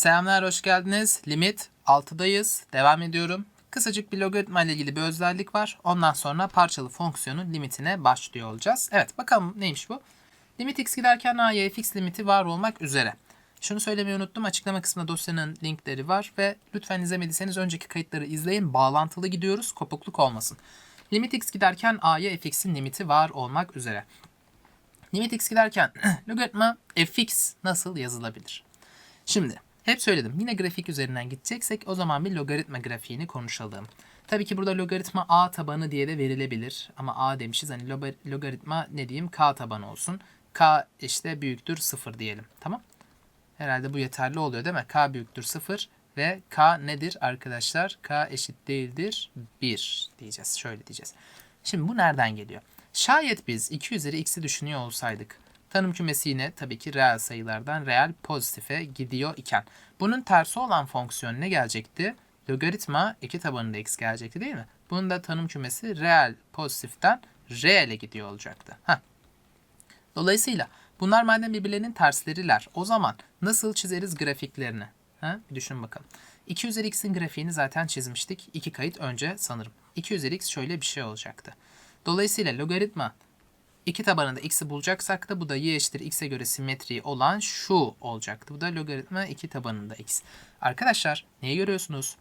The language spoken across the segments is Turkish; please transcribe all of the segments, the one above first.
Selamlar, hoş geldiniz. Limit 6'dayız. Devam ediyorum. Kısacık bir logaritma ile ilgili bir özellik var. Ondan sonra parçalı fonksiyonun limitine başlıyor olacağız. Evet, bakalım neymiş bu? Limit x giderken a'ya fx limiti var olmak üzere. Şunu söylemeyi unuttum. Açıklama kısmında dosyanın linkleri var ve lütfen izlemediyseniz önceki kayıtları izleyin. Bağlantılı gidiyoruz. Kopukluk olmasın. Limit x giderken a'ya fx'in limiti var olmak üzere. Limit x giderken logaritma fx nasıl yazılabilir? Şimdi hep söyledim. Yine grafik üzerinden gideceksek o zaman bir logaritma grafiğini konuşalım. Tabii ki burada logaritma a tabanı diye de verilebilir. Ama a demişiz. Hani loga- logaritma ne diyeyim? k tabanı olsun. k işte büyüktür 0 diyelim. Tamam. Herhalde bu yeterli oluyor değil mi? k büyüktür 0 ve k nedir arkadaşlar? k eşit değildir 1 diyeceğiz. Şöyle diyeceğiz. Şimdi bu nereden geliyor? Şayet biz 2 üzeri x'i düşünüyor olsaydık tanım kümesi yine tabii ki reel sayılardan reel pozitife gidiyor iken bunun tersi olan fonksiyon ne gelecekti? Logaritma 2 tabanında x gelecekti değil mi? Bunun da tanım kümesi reel pozitiften reel'e gidiyor olacaktı. Heh. Dolayısıyla bunlar madem birbirlerinin tersleriler o zaman nasıl çizeriz grafiklerini? Ha? Bir düşün bakalım. 2 üzeri x'in grafiğini zaten çizmiştik. 2 kayıt önce sanırım. 2 üzeri x şöyle bir şey olacaktı. Dolayısıyla logaritma 2 tabanında x'i bulacaksak da bu da y eşittir x'e göre simetri olan şu olacaktı. Bu da logaritma 2 tabanında x. Arkadaşlar neyi görüyorsunuz?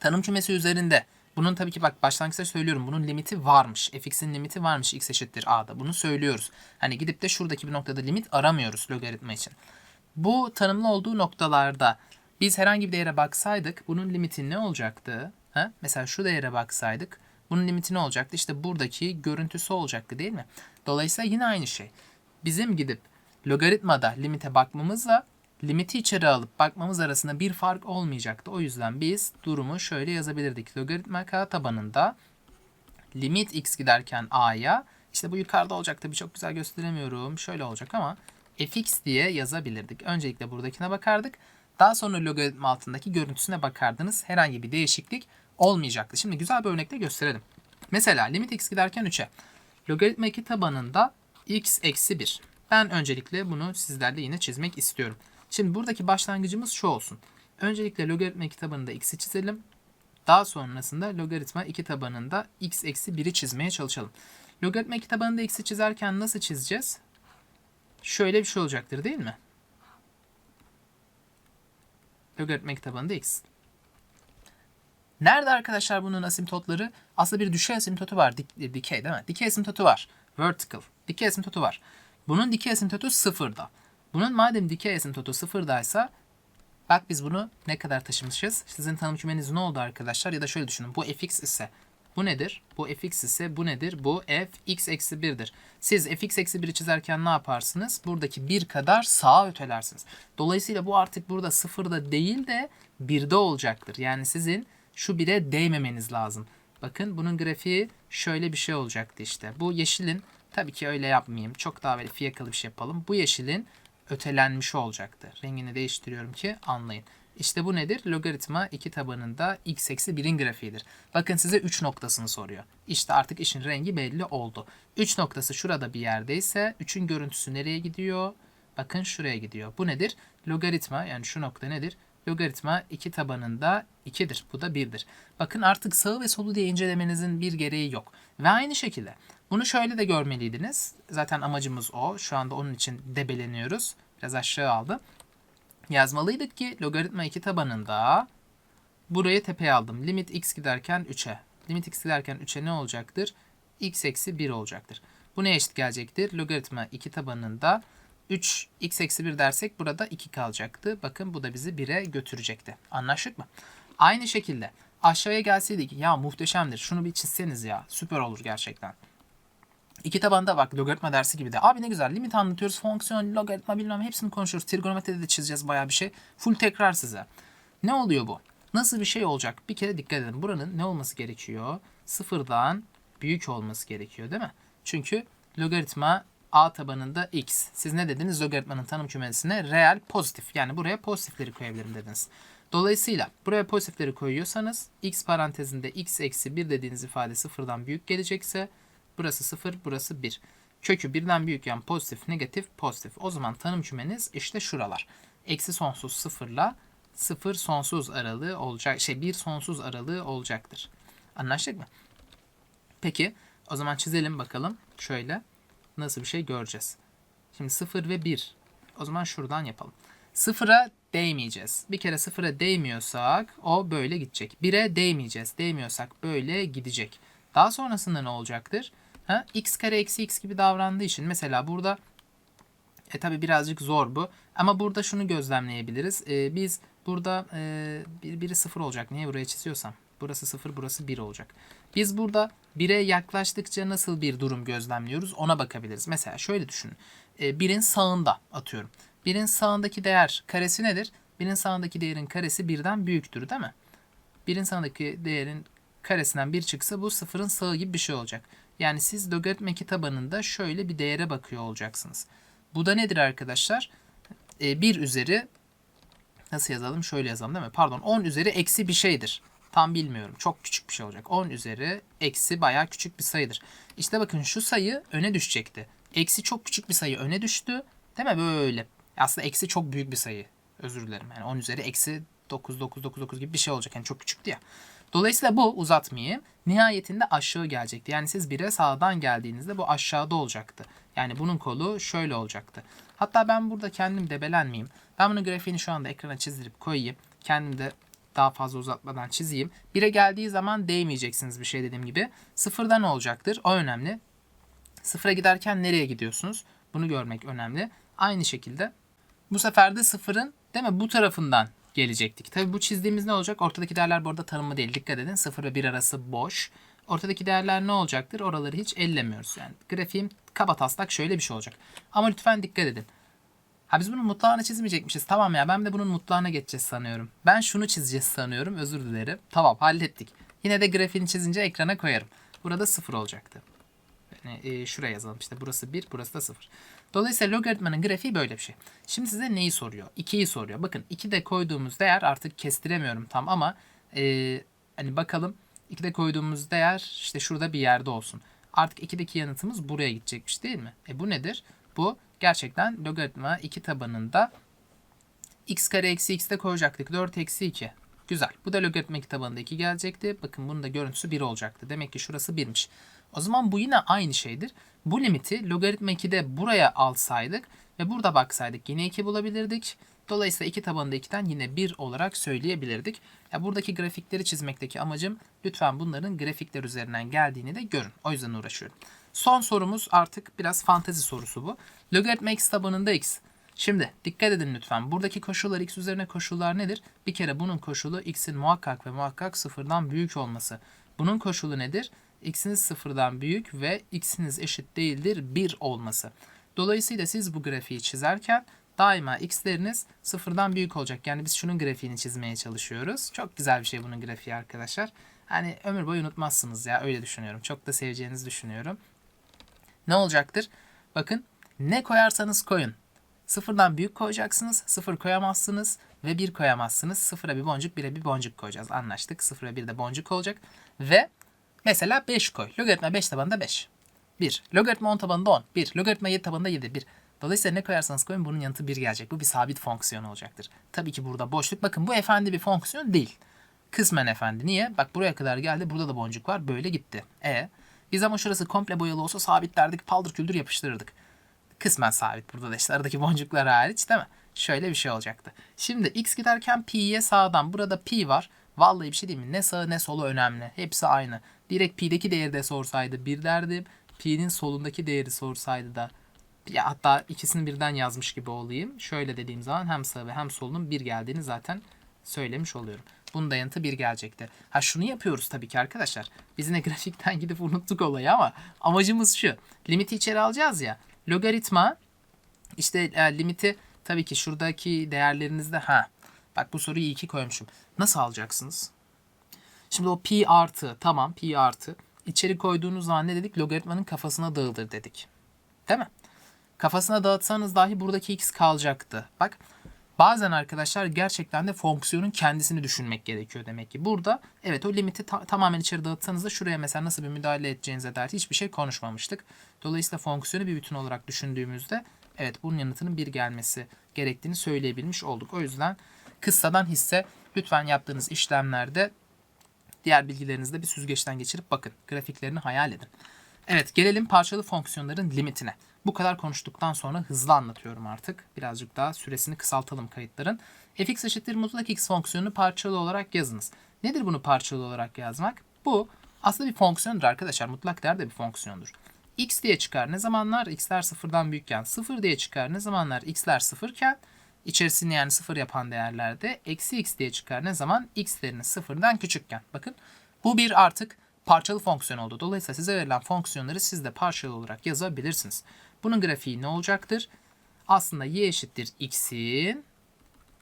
Tanım kümesi üzerinde bunun tabii ki bak başlangıçta söylüyorum bunun limiti varmış. fx'in limiti varmış x eşittir a'da. Bunu söylüyoruz. Hani gidip de şuradaki bir noktada limit aramıyoruz logaritma için. Bu tanımlı olduğu noktalarda biz herhangi bir değere baksaydık bunun limiti ne olacaktı? Ha? Mesela şu değere baksaydık bunun limiti ne olacaktı? İşte buradaki görüntüsü olacaktı değil mi? Dolayısıyla yine aynı şey. Bizim gidip logaritmada limite bakmamızla limiti içeri alıp bakmamız arasında bir fark olmayacaktı. O yüzden biz durumu şöyle yazabilirdik. Logaritma k tabanında limit x giderken a'ya işte bu yukarıda olacak tabii çok güzel gösteremiyorum. Şöyle olacak ama fx diye yazabilirdik. Öncelikle buradakine bakardık. Daha sonra logaritma altındaki görüntüsüne bakardınız. Herhangi bir değişiklik olmayacaktı. Şimdi güzel bir örnekle gösterelim. Mesela limit x giderken 3'e. Logaritma 2 tabanında x eksi 1. Ben öncelikle bunu sizlerle yine çizmek istiyorum. Şimdi buradaki başlangıcımız şu olsun. Öncelikle logaritma 2 tabanında x'i çizelim. Daha sonrasında logaritma 2 tabanında x eksi 1'i çizmeye çalışalım. Logaritma 2 tabanında x'i çizerken nasıl çizeceğiz? Şöyle bir şey olacaktır değil mi? Logaritma 2 tabanında x. Nerede arkadaşlar bunun asimptotları? Aslında bir düşey asimtotu var. Dik, dikey değil mi? Dikey asimtotu var. Vertical. Dikey asimtotu var. Bunun dikey asimtotu sıfırda. Bunun madem dikey asimtotu sıfırdaysa bak biz bunu ne kadar taşımışız? Sizin tanım kümeniz ne oldu arkadaşlar? Ya da şöyle düşünün. Bu fx ise bu nedir? Bu fx ise bu nedir? Bu fx eksi 1'dir. Siz fx eksi 1'i çizerken ne yaparsınız? Buradaki 1 kadar sağa ötelersiniz. Dolayısıyla bu artık burada sıfırda değil de 1'de olacaktır. Yani sizin şu 1'e değmemeniz lazım. Bakın bunun grafiği şöyle bir şey olacaktı işte. Bu yeşilin tabii ki öyle yapmayayım. Çok daha böyle fiyakalı bir şey yapalım. Bu yeşilin ötelenmiş olacaktı. Rengini değiştiriyorum ki anlayın. İşte bu nedir? Logaritma 2 tabanında x eksi 1'in grafiğidir. Bakın size 3 noktasını soruyor. İşte artık işin rengi belli oldu. 3 noktası şurada bir yerdeyse 3'ün görüntüsü nereye gidiyor? Bakın şuraya gidiyor. Bu nedir? Logaritma yani şu nokta nedir? Logaritma 2 tabanında 2'dir. Bu da 1'dir. Bakın artık sağı ve solu diye incelemenizin bir gereği yok. Ve aynı şekilde bunu şöyle de görmeliydiniz. Zaten amacımız o. Şu anda onun için debeleniyoruz. Biraz aşağı aldı. Yazmalıydık ki logaritma 2 tabanında burayı tepeye aldım. Limit x giderken 3'e. Limit x giderken 3'e ne olacaktır? x eksi 1 olacaktır. Bu ne eşit gelecektir? Logaritma 2 tabanında 3 x eksi 1 dersek burada 2 kalacaktı. Bakın bu da bizi 1'e götürecekti. Anlaştık mı? Aynı şekilde aşağıya gelseydik ya muhteşemdir şunu bir çizseniz ya süper olur gerçekten. İki tabanda bak logaritma dersi gibi de. Abi ne güzel limit anlatıyoruz. Fonksiyon, logaritma bilmem hepsini konuşuyoruz. Trigonometride de çizeceğiz bayağı bir şey. Full tekrar size. Ne oluyor bu? Nasıl bir şey olacak? Bir kere dikkat edin. Buranın ne olması gerekiyor? Sıfırdan büyük olması gerekiyor değil mi? Çünkü logaritma a tabanında x. Siz ne dediniz? Logaritmanın tanım kümesine reel pozitif. Yani buraya pozitifleri koyabilirim dediniz. Dolayısıyla buraya pozitifleri koyuyorsanız x parantezinde x eksi 1 dediğiniz ifade sıfırdan büyük gelecekse burası 0, burası 1. Kökü birden büyük yani pozitif, negatif, pozitif. O zaman tanım kümeniz işte şuralar. eksi sonsuz sıfırla sıfır sonsuz aralığı olacak. Şey bir sonsuz aralığı olacaktır. Anlaştık mı? Peki o zaman çizelim bakalım. Şöyle nasıl bir şey göreceğiz. Şimdi 0 ve 1. O zaman şuradan yapalım. Sıfıra değmeyeceğiz. Bir kere sıfıra değmiyorsak o böyle gidecek. 1'e değmeyeceğiz. Değmiyorsak böyle gidecek. Daha sonrasında ne olacaktır? Ha? x kare eksi x gibi davrandığı için mesela burada e tabi birazcık zor bu. Ama burada şunu gözlemleyebiliriz. E, biz burada e, bir, biri sıfır olacak. Niye buraya çiziyorsam? Burası sıfır, burası bir olacak. Biz burada 1'e yaklaştıkça nasıl bir durum gözlemliyoruz ona bakabiliriz. Mesela şöyle düşünün. E, birin sağında atıyorum. Birin sağındaki değer karesi nedir? Birin sağındaki değerin karesi birden büyüktür değil mi? Birin sağındaki değerin karesinden bir çıksa bu sıfırın sağı gibi bir şey olacak. Yani siz logaritma tabanında şöyle bir değere bakıyor olacaksınız. Bu da nedir arkadaşlar? E, 1 üzeri nasıl yazalım? Şöyle yazalım değil mi? Pardon 10 üzeri eksi bir şeydir. Tam bilmiyorum. Çok küçük bir şey olacak. 10 üzeri eksi bayağı küçük bir sayıdır. İşte bakın şu sayı öne düşecekti. Eksi çok küçük bir sayı öne düştü. Değil mi? Böyle. Aslında eksi çok büyük bir sayı. Özür dilerim. Yani 10 üzeri eksi 9, 9, 9, 9 gibi bir şey olacak. Yani çok küçüktü ya. Dolayısıyla bu uzatmayayım. Nihayetinde aşağı gelecekti. Yani siz 1'e sağdan geldiğinizde bu aşağıda olacaktı. Yani bunun kolu şöyle olacaktı. Hatta ben burada kendim debelenmeyeyim. Ben bunun grafiğini şu anda ekrana çizdirip koyayım. Kendim de daha fazla uzatmadan çizeyim. 1'e geldiği zaman değmeyeceksiniz bir şey dediğim gibi. Sıfırda ne olacaktır? O önemli. Sıfıra giderken nereye gidiyorsunuz? Bunu görmek önemli. Aynı şekilde bu sefer de sıfırın değil mi bu tarafından gelecektik. Tabi bu çizdiğimiz ne olacak? Ortadaki değerler bu arada tanımlı değil. Dikkat edin 0 ve 1 arası boş. Ortadaki değerler ne olacaktır? Oraları hiç ellemiyoruz. Yani grafiğim kaba taslak şöyle bir şey olacak. Ama lütfen dikkat edin. Ha biz bunun mutlağını çizmeyecekmişiz. Tamam ya ben de bunun mutlağına geçeceğiz sanıyorum. Ben şunu çizeceğiz sanıyorum. Özür dilerim. Tamam hallettik. Yine de grafiğini çizince ekrana koyarım. Burada 0 olacaktı. Yani, e, şuraya yazalım işte burası 1 burası da 0. Dolayısıyla logaritmanın grafiği böyle bir şey. Şimdi size neyi soruyor? 2'yi soruyor. Bakın 2'de koyduğumuz değer artık kestiremiyorum tam ama e, hani bakalım 2'de koyduğumuz değer işte şurada bir yerde olsun. Artık 2'deki yanıtımız buraya gidecekmiş değil mi? E bu nedir? Bu gerçekten logaritma 2 tabanında x kare eksi x'de koyacaktık. 4 eksi 2. Güzel. Bu da logaritma 2 tabanında 2 gelecekti. Bakın bunun da görüntüsü 1 olacaktı. Demek ki şurası 1'miş. O zaman bu yine aynı şeydir. Bu limiti logaritma 2'de buraya alsaydık ve burada baksaydık yine 2 bulabilirdik. Dolayısıyla 2 tabanında 2'den yine 1 olarak söyleyebilirdik. Ya buradaki grafikleri çizmekteki amacım lütfen bunların grafikler üzerinden geldiğini de görün. O yüzden uğraşıyorum. Son sorumuz artık biraz fantezi sorusu bu. Logaritma x tabanında x. Şimdi dikkat edin lütfen. Buradaki koşullar x üzerine koşullar nedir? Bir kere bunun koşulu x'in muhakkak ve muhakkak sıfırdan büyük olması. Bunun koşulu nedir? x'iniz sıfırdan büyük ve x'iniz eşit değildir 1 olması. Dolayısıyla siz bu grafiği çizerken daima x'leriniz sıfırdan büyük olacak. Yani biz şunun grafiğini çizmeye çalışıyoruz. Çok güzel bir şey bunun grafiği arkadaşlar. Hani ömür boyu unutmazsınız ya öyle düşünüyorum. Çok da seveceğinizi düşünüyorum. Ne olacaktır? Bakın ne koyarsanız koyun. Sıfırdan büyük koyacaksınız. Sıfır koyamazsınız ve bir koyamazsınız. Sıfıra bir boncuk, bire bir boncuk koyacağız. Anlaştık. Sıfıra bir de boncuk olacak. Ve mesela 5 koy. Logaritma 5 tabanında 5. 1. Logaritma 10 tabanında 10. 1. Logaritma 7 tabanında 7. 1. Dolayısıyla ne koyarsanız koyun bunun yanıtı 1 gelecek. Bu bir sabit fonksiyon olacaktır. Tabii ki burada boşluk. Bakın bu efendi bir fonksiyon değil. Kısmen efendi. Niye? Bak buraya kadar geldi. Burada da boncuk var. Böyle gitti. E biz ama şurası komple boyalı olsa sabitlerdik. Paldır küldür yapıştırırdık. Kısmen sabit burada da işte aradaki boncuklar hariç değil mi? Şöyle bir şey olacaktı. Şimdi x giderken pi'ye sağdan burada pi var. Vallahi bir şey değil mi? Ne sağı ne solu önemli. Hepsi aynı. Direkt pi'deki değeri de sorsaydı bir derdim. Pi'nin solundaki değeri sorsaydı da ya hatta ikisini birden yazmış gibi olayım. Şöyle dediğim zaman hem sağ ve hem solunun bir geldiğini zaten söylemiş oluyorum. Bunun da yanıtı bir gelecekti. Ha şunu yapıyoruz tabii ki arkadaşlar. Biz yine grafikten gidip unuttuk olayı ama amacımız şu. Limiti içeri alacağız ya. Logaritma işte e, limiti tabii ki şuradaki değerlerinizde ha bak bu soruyu iyi ki koymuşum. Nasıl alacaksınız? Şimdi o pi artı tamam pi artı içeri koyduğunuz zaman ne dedik? Logaritmanın kafasına dağılır dedik. Değil mi? Kafasına dağıtsanız dahi buradaki x kalacaktı. Bak bazen arkadaşlar gerçekten de fonksiyonun kendisini düşünmek gerekiyor demek ki. Burada evet o limiti ta- tamamen içeri dağıtsanız da şuraya mesela nasıl bir müdahale edeceğinize dair hiçbir şey konuşmamıştık. Dolayısıyla fonksiyonu bir bütün olarak düşündüğümüzde Evet bunun yanıtının 1 gelmesi gerektiğini söyleyebilmiş olduk. O yüzden kıssadan hisse lütfen yaptığınız işlemlerde diğer bilgilerinizde bir süzgeçten geçirip bakın. Grafiklerini hayal edin. Evet gelelim parçalı fonksiyonların limitine. Bu kadar konuştuktan sonra hızlı anlatıyorum artık. Birazcık daha süresini kısaltalım kayıtların. fx eşittir mutlak x fonksiyonunu parçalı olarak yazınız. Nedir bunu parçalı olarak yazmak? Bu aslında bir fonksiyondur arkadaşlar. Mutlak değer de bir fonksiyondur. x diye çıkar ne zamanlar x'ler sıfırdan büyükken 0 diye çıkar ne zamanlar x'ler sıfırken içerisini yani sıfır yapan değerlerde eksi x diye çıkar ne zaman x'lerinin sıfırdan küçükken. Bakın bu bir artık parçalı fonksiyon oldu. Dolayısıyla size verilen fonksiyonları siz de parçalı olarak yazabilirsiniz. Bunun grafiği ne olacaktır? Aslında y eşittir x'in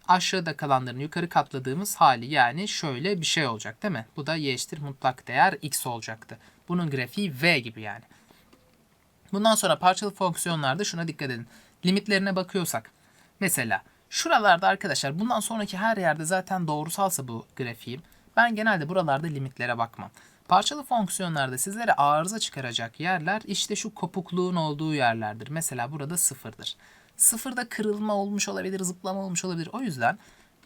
aşağıda kalanların yukarı katladığımız hali yani şöyle bir şey olacak değil mi? Bu da y eşittir mutlak değer x olacaktı. Bunun grafiği v gibi yani. Bundan sonra parçalı fonksiyonlarda şuna dikkat edin. Limitlerine bakıyorsak mesela şuralarda arkadaşlar bundan sonraki her yerde zaten doğrusalsa bu grafiğim ben genelde buralarda limitlere bakmam. Parçalı fonksiyonlarda sizlere arıza çıkaracak yerler işte şu kopukluğun olduğu yerlerdir. Mesela burada sıfırdır. Sıfırda kırılma olmuş olabilir, zıplama olmuş olabilir. O yüzden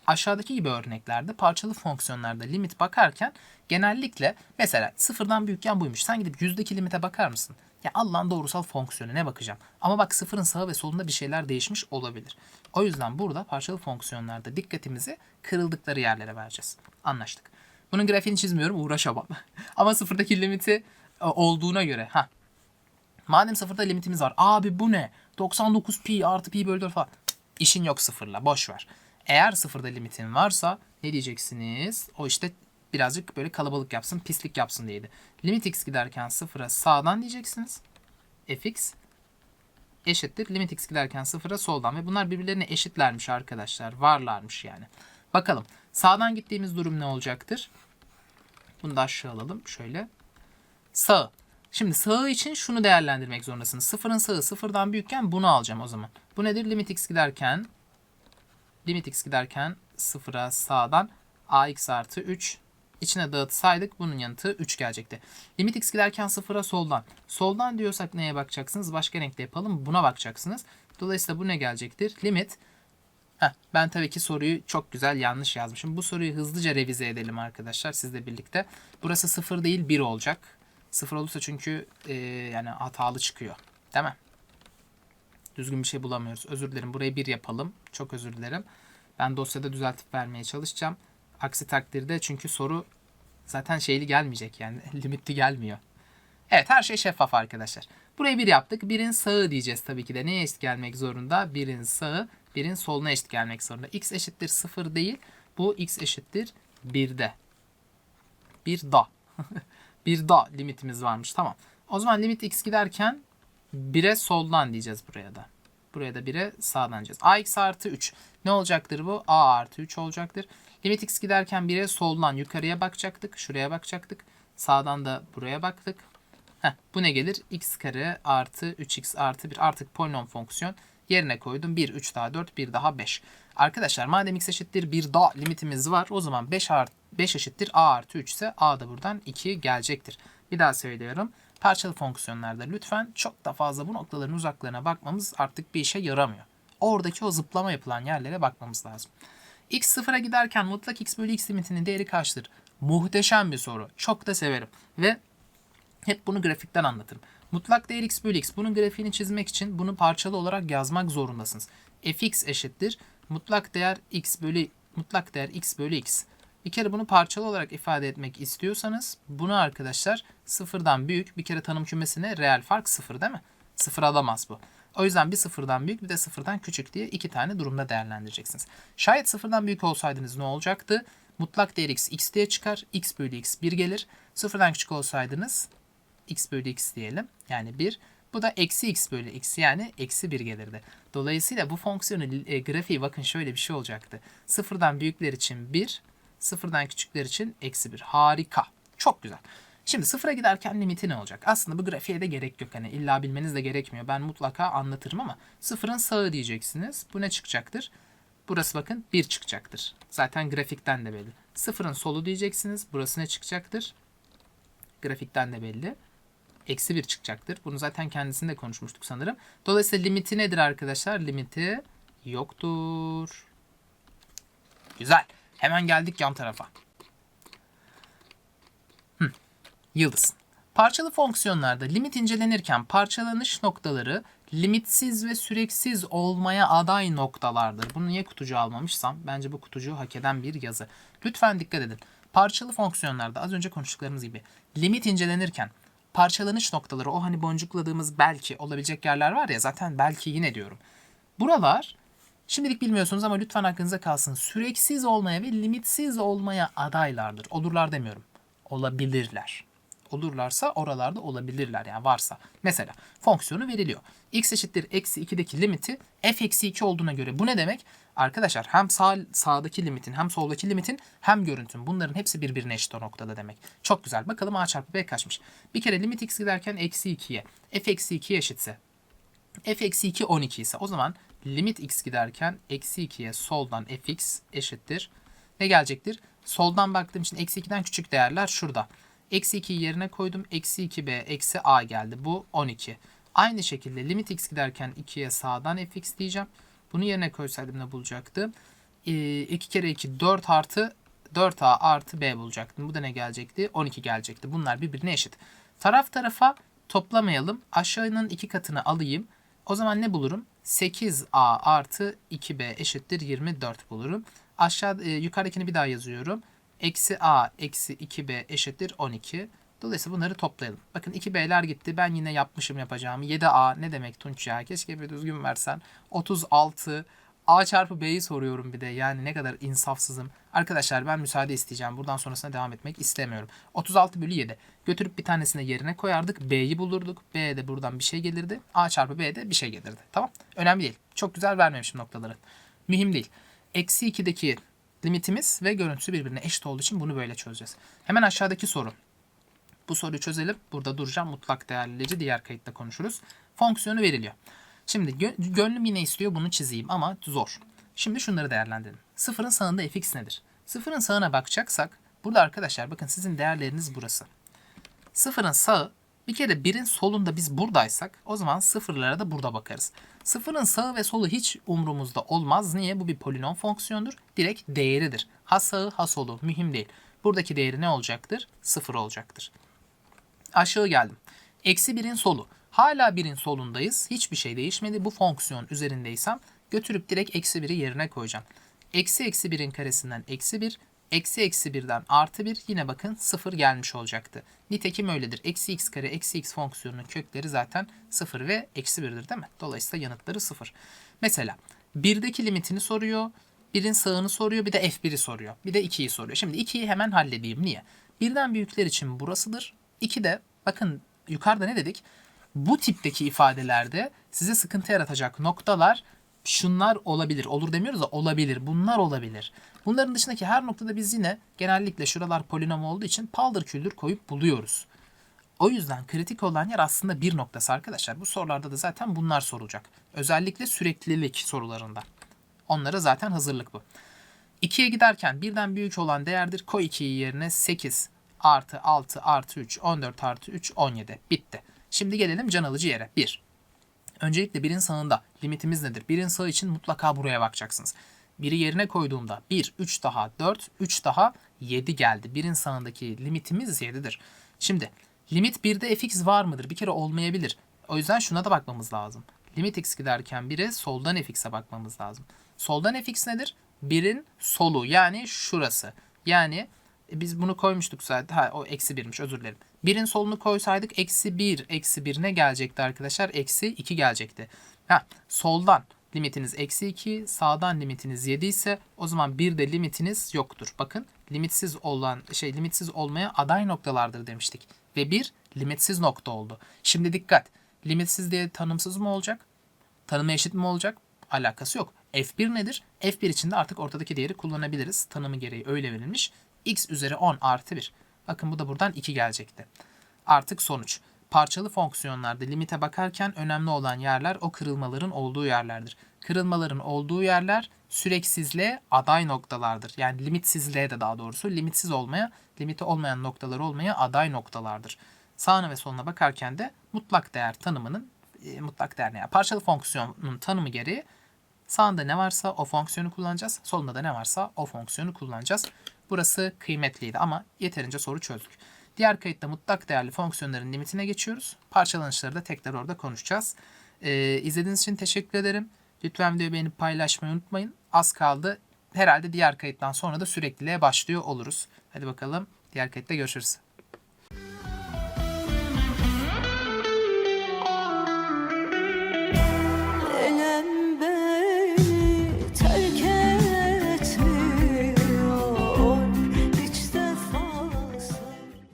aşağıdaki gibi örneklerde parçalı fonksiyonlarda limit bakarken genellikle mesela sıfırdan büyükken buymuş. Sen gidip yüzdeki limite bakar mısın? Ya Allah'ın doğrusal fonksiyonu ne bakacağım? Ama bak sıfırın sağı ve solunda bir şeyler değişmiş olabilir. O yüzden burada parçalı fonksiyonlarda dikkatimizi kırıldıkları yerlere vereceğiz. Anlaştık. Bunun grafiğini çizmiyorum uğraşamam. Ama sıfırdaki limiti e, olduğuna göre. ha. Madem sıfırda limitimiz var. Abi bu ne? 99 pi artı pi bölü 4 falan. İşin yok sıfırla boş ver. Eğer sıfırda limitin varsa ne diyeceksiniz? O işte birazcık böyle kalabalık yapsın, pislik yapsın diyeydi. Limit x giderken sıfıra sağdan diyeceksiniz. fx eşittir. Limit x giderken sıfıra soldan ve bunlar birbirlerine eşitlermiş arkadaşlar. Varlarmış yani. Bakalım sağdan gittiğimiz durum ne olacaktır? Bunu da aşağı alalım şöyle. Sağ. Şimdi sağı için şunu değerlendirmek zorundasınız. Sıfırın sağı sıfırdan büyükken bunu alacağım o zaman. Bu nedir? Limit x giderken limit x giderken sıfıra sağdan ax artı 3 içine dağıtsaydık bunun yanıtı 3 gelecekti. Limit x giderken sıfıra soldan. Soldan diyorsak neye bakacaksınız? Başka renkte yapalım. Buna bakacaksınız. Dolayısıyla bu ne gelecektir? Limit Heh, ben tabii ki soruyu çok güzel yanlış yazmışım. Bu soruyu hızlıca revize edelim arkadaşlar sizle birlikte. Burası 0 değil 1 olacak. 0 olursa çünkü e, yani hatalı çıkıyor. Değil mi? Düzgün bir şey bulamıyoruz. Özür dilerim. Burayı 1 yapalım. Çok özür dilerim. Ben dosyada düzeltip vermeye çalışacağım. Aksi takdirde çünkü soru zaten şeyli gelmeyecek yani limitli gelmiyor. Evet her şey şeffaf arkadaşlar. Burayı bir yaptık. Birin sağı diyeceğiz tabii ki de. Neye eşit gelmek zorunda? Birin sağı, birin soluna eşit gelmek zorunda. x eşittir 0 değil. Bu x eşittir 1'de. Bir da. bir da limitimiz varmış. Tamam. O zaman limit x giderken 1'e soldan diyeceğiz buraya da. Buraya da 1'e sağdan diyeceğiz. ax artı 3. Ne olacaktır bu? a artı 3 olacaktır. Limit x giderken 1'e soldan yukarıya bakacaktık. Şuraya bakacaktık. Sağdan da buraya baktık. Heh, bu ne gelir? x kare artı 3x artı 1 artık polinom fonksiyon yerine koydum. 1, 3 daha 4, 1 daha 5. Arkadaşlar madem x eşittir 1 daha limitimiz var o zaman 5, art, 5 eşittir a artı 3 ise a da buradan 2 gelecektir. Bir daha söylüyorum. Parçalı fonksiyonlarda lütfen çok da fazla bu noktaların uzaklarına bakmamız artık bir işe yaramıyor. Oradaki o zıplama yapılan yerlere bakmamız lazım. x sıfıra giderken mutlak x bölü x limitinin değeri kaçtır? Muhteşem bir soru. Çok da severim. Ve hep bunu grafikten anlatırım. Mutlak değer x bölü x. Bunun grafiğini çizmek için bunu parçalı olarak yazmak zorundasınız. fx eşittir. Mutlak değer x bölü mutlak değer x bölü x. Bir kere bunu parçalı olarak ifade etmek istiyorsanız bunu arkadaşlar sıfırdan büyük bir kere tanım kümesine reel fark sıfır değil mi? Sıfır alamaz bu. O yüzden bir sıfırdan büyük bir de sıfırdan küçük diye iki tane durumda değerlendireceksiniz. Şayet sıfırdan büyük olsaydınız ne olacaktı? Mutlak değer x x diye çıkar. x bölü x 1 gelir. Sıfırdan küçük olsaydınız x bölü x diyelim. Yani 1. Bu da eksi x bölü x yani eksi 1 gelirdi. Dolayısıyla bu fonksiyonun e, grafiği bakın şöyle bir şey olacaktı. Sıfırdan büyükler için 1, sıfırdan küçükler için eksi 1. Harika. Çok güzel. Şimdi sıfıra giderken limiti ne olacak? Aslında bu grafiğe de gerek yok. Hani illa bilmeniz de gerekmiyor. Ben mutlaka anlatırım ama sıfırın sağı diyeceksiniz. Bu ne çıkacaktır? Burası bakın 1 çıkacaktır. Zaten grafikten de belli. Sıfırın solu diyeceksiniz. Burası ne çıkacaktır? Grafikten de belli eksi 1 çıkacaktır. Bunu zaten kendisinde konuşmuştuk sanırım. Dolayısıyla limiti nedir arkadaşlar? Limiti yoktur. Güzel. Hemen geldik yan tarafa. Hı. Yıldız. Parçalı fonksiyonlarda limit incelenirken parçalanış noktaları limitsiz ve süreksiz olmaya aday noktalardır. Bunu niye kutucuğu almamışsam bence bu kutucuğu hak eden bir yazı. Lütfen dikkat edin. Parçalı fonksiyonlarda az önce konuştuklarımız gibi limit incelenirken parçalanış noktaları o hani boncukladığımız belki olabilecek yerler var ya zaten belki yine diyorum. Buralar şimdilik bilmiyorsunuz ama lütfen aklınıza kalsın. Süreksiz olmaya ve limitsiz olmaya adaylardır. Olurlar demiyorum. Olabilirler olurlarsa oralarda olabilirler yani varsa. Mesela fonksiyonu veriliyor. x eşittir eksi 2'deki limiti f eksi 2 olduğuna göre bu ne demek? Arkadaşlar hem sağ, sağdaki limitin hem soldaki limitin hem görüntün bunların hepsi birbirine eşit o noktada demek. Çok güzel. Bakalım a çarpı b kaçmış? Bir kere limit x giderken eksi 2'ye f eksi 2'ye eşitse f eksi 2 12 ise o zaman limit x giderken eksi 2'ye soldan fx eşittir. Ne gelecektir? Soldan baktığım için eksi 2'den küçük değerler şurada. Eksi 2'yi yerine koydum. Eksi 2b eksi a geldi. Bu 12. Aynı şekilde limit x giderken 2'ye sağdan fx diyeceğim. Bunu yerine koysaydım ne bulacaktım? Ee, 2 kere 2 4 artı 4a artı b bulacaktım. Bu da ne gelecekti? 12 gelecekti. Bunlar birbirine eşit. Taraf tarafa toplamayalım. Aşağının iki katını alayım. O zaman ne bulurum? 8a artı 2b eşittir 24 bulurum. Aşağı e, yukarıdakini bir daha yazıyorum. Eksi a eksi 2b eşittir 12. Dolayısıyla bunları toplayalım. Bakın 2b'ler gitti. Ben yine yapmışım yapacağımı. 7a ne demek Tunç ya? Keşke bir düzgün versen. 36 a çarpı b'yi soruyorum bir de. Yani ne kadar insafsızım. Arkadaşlar ben müsaade isteyeceğim. Buradan sonrasına devam etmek istemiyorum. 36 bölü 7. Götürüp bir tanesine yerine koyardık. B'yi bulurduk. B de buradan bir şey gelirdi. A çarpı B de bir şey gelirdi. Tamam. Önemli değil. Çok güzel vermemişim noktaları. Mühim değil. Eksi 2'deki limitimiz ve görüntüsü birbirine eşit olduğu için bunu böyle çözeceğiz. Hemen aşağıdaki soru. Bu soruyu çözelim. Burada duracağım. Mutlak değerleyici diğer kayıtta konuşuruz. Fonksiyonu veriliyor. Şimdi gö gönlüm yine istiyor bunu çizeyim ama zor. Şimdi şunları değerlendirelim. Sıfırın sağında fx nedir? Sıfırın sağına bakacaksak burada arkadaşlar bakın sizin değerleriniz burası. Sıfırın sağı bir kere birin solunda biz buradaysak o zaman sıfırlara da burada bakarız. Sıfırın sağı ve solu hiç umrumuzda olmaz. Niye? Bu bir polinom fonksiyondur. Direkt değeridir. Ha sağı ha solu mühim değil. Buradaki değeri ne olacaktır? Sıfır olacaktır. Aşağı geldim. Eksi birin solu. Hala birin solundayız. Hiçbir şey değişmedi. Bu fonksiyon üzerindeysem götürüp direkt eksi biri yerine koyacağım. Eksi eksi birin karesinden eksi bir. Eksi eksi birden artı bir yine bakın sıfır gelmiş olacaktı. Nitekim öyledir. Eksi x kare eksi x fonksiyonunun kökleri zaten sıfır ve eksi birdir değil mi? Dolayısıyla yanıtları sıfır. Mesela birdeki limitini soruyor. Birin sağını soruyor. Bir de f1'i soruyor. Bir de 2'yi soruyor. Şimdi 2'yi hemen halledeyim. Niye? Birden büyükler için burasıdır. 2 de bakın yukarıda ne dedik? Bu tipteki ifadelerde size sıkıntı yaratacak noktalar şunlar olabilir. Olur demiyoruz da olabilir. Bunlar olabilir. Bunların dışındaki her noktada biz yine genellikle şuralar polinom olduğu için paldır küldür koyup buluyoruz. O yüzden kritik olan yer aslında bir noktası arkadaşlar. Bu sorularda da zaten bunlar sorulacak. Özellikle süreklilik sorularında. Onlara zaten hazırlık bu. 2'ye giderken birden büyük olan değerdir. Koy 2'yi yerine 8 artı 6 artı 3 14 artı 3 17. Bitti. Şimdi gelelim can alıcı yere. 1. Öncelikle birin sağında limitimiz nedir? Birin sağı için mutlaka buraya bakacaksınız. Biri yerine koyduğumda 1, 3 daha 4, 3 daha 7 geldi. Birin sağındaki limitimiz 7'dir. Şimdi limit 1'de fx var mıdır? Bir kere olmayabilir. O yüzden şuna da bakmamız lazım. Limit x giderken 1'e soldan fx'e bakmamız lazım. Soldan fx nedir? 1'in solu yani şurası. Yani biz bunu koymuştuk zaten. Ha o eksi 1'miş özür dilerim. 1'in solunu koysaydık eksi 1 eksi 1 ne gelecekti arkadaşlar? Eksi 2 gelecekti. Ha soldan limitiniz eksi 2, sağdan limitiniz 7 ise o zaman bir de limitiniz yoktur. Bakın limitsiz olan şey limitsiz olmaya aday noktalardır demiştik. Ve bir limitsiz nokta oldu. Şimdi dikkat. Limitsiz diye tanımsız mı olacak? Tanımı eşit mi olacak? Alakası yok. F1 nedir? F1 için de artık ortadaki değeri kullanabiliriz. Tanımı gereği öyle verilmiş. X üzeri 10 artı 1. Bakın bu da buradan 2 gelecekti. Artık sonuç. Parçalı fonksiyonlarda limite bakarken önemli olan yerler o kırılmaların olduğu yerlerdir. Kırılmaların olduğu yerler süreksizliğe aday noktalardır. Yani limitsizliğe de daha doğrusu limitsiz olmaya, limiti olmayan noktalar olmaya aday noktalardır. Sağına ve soluna bakarken de mutlak değer tanımının e, mutlak değer ne ya? Parçalı fonksiyonun tanımı gereği sağında ne varsa o fonksiyonu kullanacağız. Solunda da ne varsa o fonksiyonu kullanacağız. Burası kıymetliydi ama yeterince soru çözdük. Diğer kayıtta mutlak değerli fonksiyonların limitine geçiyoruz. Parçalanışları da tekrar orada konuşacağız. Ee, izlediğiniz için teşekkür ederim. Lütfen videoyu beğenip paylaşmayı unutmayın. Az kaldı. Herhalde diğer kayıttan sonra da sürekliliğe başlıyor oluruz. Hadi bakalım diğer kayıtta görüşürüz.